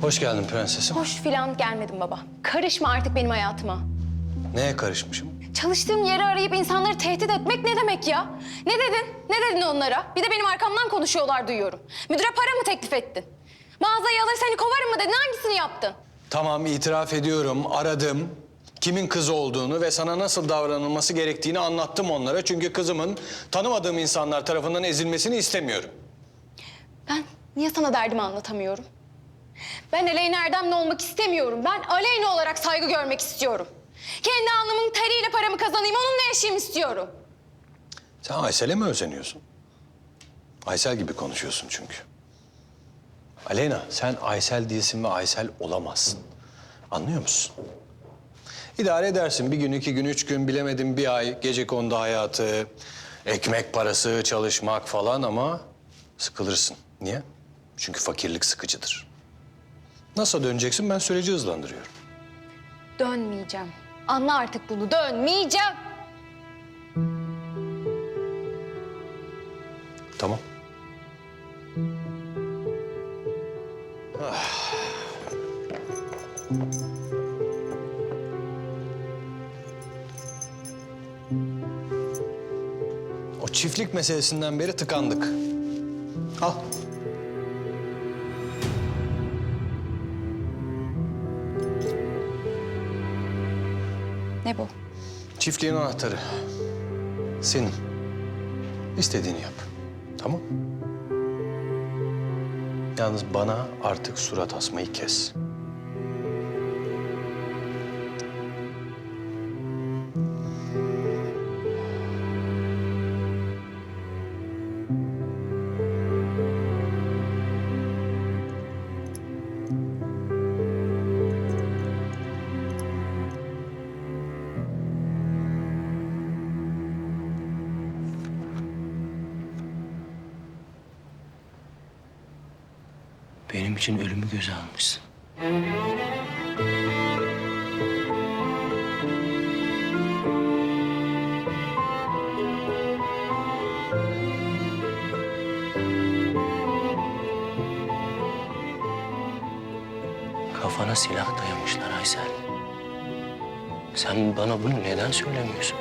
Hoş geldin prensesim. Hoş filan gelmedim baba. Karışma artık benim hayatıma. Neye karışmışım? Çalıştığım yeri arayıp insanları tehdit etmek ne demek ya? Ne dedin? Ne dedin onlara? Bir de benim arkamdan konuşuyorlar duyuyorum. Müdüre para mı teklif ettin? Mağazayı alır seni kovarım mı dedin? Hangisini yaptın? Tamam itiraf ediyorum. Aradım. Kimin kızı olduğunu ve sana nasıl davranılması gerektiğini anlattım onlara. Çünkü kızımın tanımadığım insanlar tarafından ezilmesini istemiyorum. Ben niye sana derdimi anlatamıyorum? Ben Aleyna Erdem'le olmak istemiyorum. Ben Aleyna olarak saygı görmek istiyorum. Kendi alnımın teriyle paramı kazanayım, onunla yaşayayım istiyorum. Sen Aysel'e mi özeniyorsun? Aysel gibi konuşuyorsun çünkü. Aleyna sen Aysel değilsin ve Aysel olamazsın. Anlıyor musun? İdare edersin bir gün, iki gün, üç gün bilemedim bir ay. Gece konuda hayatı, ekmek parası, çalışmak falan ama sıkılırsın. Niye? Çünkü fakirlik sıkıcıdır. Nasıl döneceksin ben süreci hızlandırıyorum. Dönmeyeceğim. Anla artık bunu, dönmeyeceğim. Tamam. Ah. O çiftlik meselesinden beri tıkandık. Al. Ne bu? Çiftliğin anahtarı. Senin. İstediğini yap. Tamam? Yalnız bana artık surat asmayı kes. İçin ölümü göze almışsın. Kafana silah dayamışlar Aysel. Sen bana bunu neden söylemiyorsun?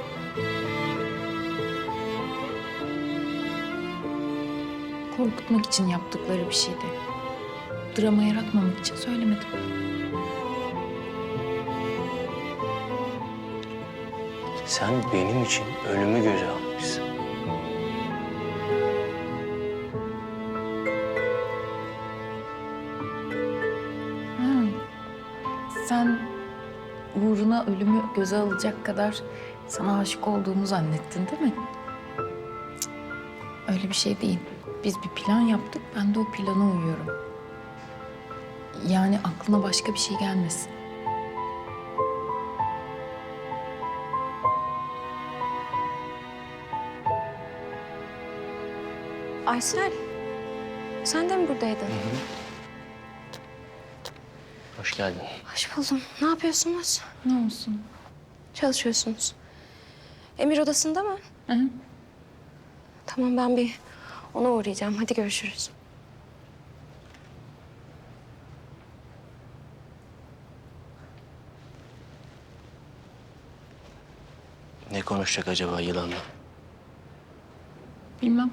Korkutmak için yaptıkları bir şeydi. Drama yaratmamak için söylemedim. Sen benim için ölümü göze almışsın. Sen uğruna ölümü göze alacak kadar sana aşık olduğumu zannettin değil mi? Cık, Öyle bir şey değil. Biz bir plan yaptık, ben de o plana uyuyorum. Yani aklına başka bir şey gelmesin. Aysel, sen de mi buradaydın? Hoş geldin. Hoş buldum. Ne yapıyorsunuz? Ne olsun? Çalışıyorsunuz. Emir odasında mı? Hı hı. Tamam ben bir ona uğrayacağım. Hadi görüşürüz. Ne konuşacak acaba yılanla? Bilmem.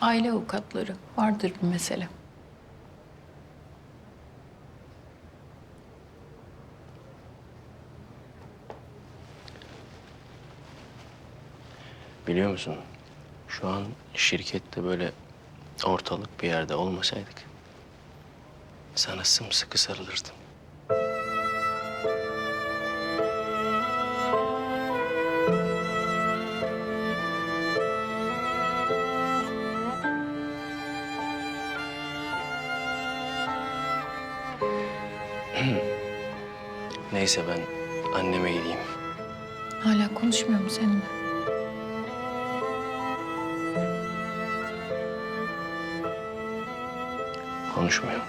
Aile avukatları vardır bir mesele. Biliyor musun? Şu an şirkette böyle ortalık bir yerde olmasaydık sana sımsıkı sarılırdım. Neyse ben anneme gideyim. Hala konuşmuyor mu seninle? Konuşmuyor.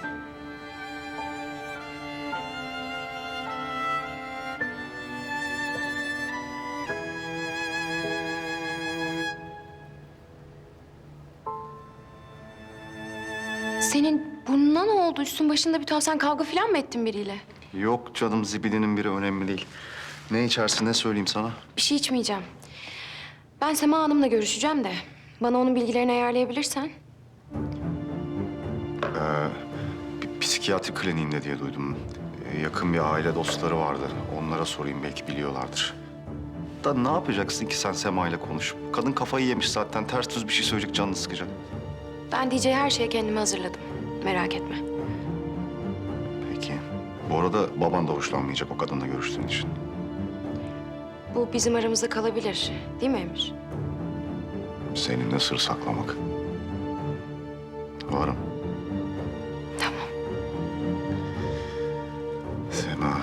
Senin burnuna ne oldu? Üstün başında bir tuhaf sen kavga falan mı ettin biriyle? Yok canım zibidinin biri önemli değil. Ne içersin ne söyleyeyim sana? Bir şey içmeyeceğim. Ben Sema Hanım'la görüşeceğim de. Bana onun bilgilerini ayarlayabilirsen. Bir psikiyatri kliniğinde diye duydum. Ee, yakın bir aile dostları vardı. Onlara sorayım belki biliyorlardır. Da ne yapacaksın ki sen Sema ile konuşup? Kadın kafayı yemiş zaten. Ters düz bir şey söyleyecek canını sıkacak. Ben diyeceği her şeye kendimi hazırladım. Merak etme. Peki. Bu arada baban da hoşlanmayacak o kadınla görüştüğün için. Bu bizim aramızda kalabilir. Değil mi Emir? Seninle sır saklamak. Varım. Tamam. Sema,